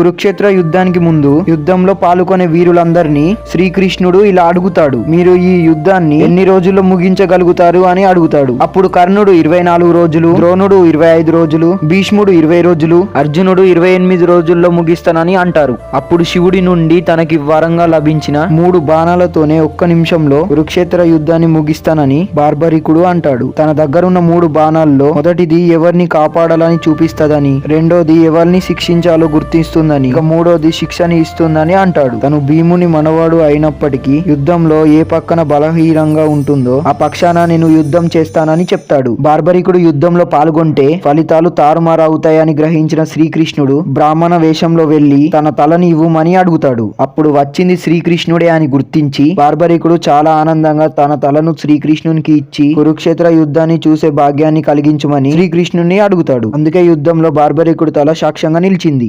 కురుక్షేత్ర యుద్ధానికి ముందు యుద్ధంలో పాల్గొనే వీరులందరినీ శ్రీకృష్ణుడు ఇలా అడుగుతాడు మీరు ఈ యుద్ధాన్ని ఎన్ని రోజుల్లో ముగించగలుగుతారు? అని అడుగుతాడు. అప్పుడు కర్ణుడు ఇరవై నాలుగు రోజులు ద్రోణుడు ఇరవై ఐదు రోజులు భీష్ముడు ఇరవై రోజులు అర్జునుడు ఇరవై ఎనిమిది రోజుల్లో ముగిస్తానని అంటారు. అప్పుడు శివుడి నుండి తనకి వరంగా లభించిన మూడు బాణాలతోనే ఒక్క నిమిషంలో కురుక్షేత్ర యుద్ధాన్ని ముగిస్తానని బార్బరికుడు అంటాడు. తన దగ్గరున్న మూడు బాణాల్లో మొదటిది ఎవరిని కాపాడాలని చూపిస్తదని రెండోది ఎవరిని శిక్షించాలో గుర్తిస్తుంది గుర్తిస్తుందని ఇక మూడోది శిక్షని ఇస్తుందని అంటాడు. తను భీముని మనవాడు అయినప్పటికీ యుద్ధంలో ఏ పక్కన బలహీనంగా ఉంటుందో ఆ పక్షాన నేను యుద్ధం చేస్తానని చెప్తాడు. బార్బరికుడు యుద్ధంలో పాల్గొంటే ఫలితాలు తారుమారవుతాయని గ్రహించిన శ్రీకృష్ణుడు బ్రాహ్మణ వేషంలో వెళ్ళి తన తలని ఇవ్వమని అడుగుతాడు. అప్పుడు వచ్చింది శ్రీకృష్ణుడే అని గుర్తించి బార్బరికుడు చాలా ఆనందంగా తన తలను శ్రీకృష్ణునికి ఇచ్చి కురుక్షేత్ర యుద్ధాన్ని చూసే భాగ్యాన్ని కలిగించమని శ్రీకృష్ణుని అడుగుతాడు. అందుకే యుద్ధంలో బార్బరికుడు తల సాక్ష్యంగా నిలిచింది.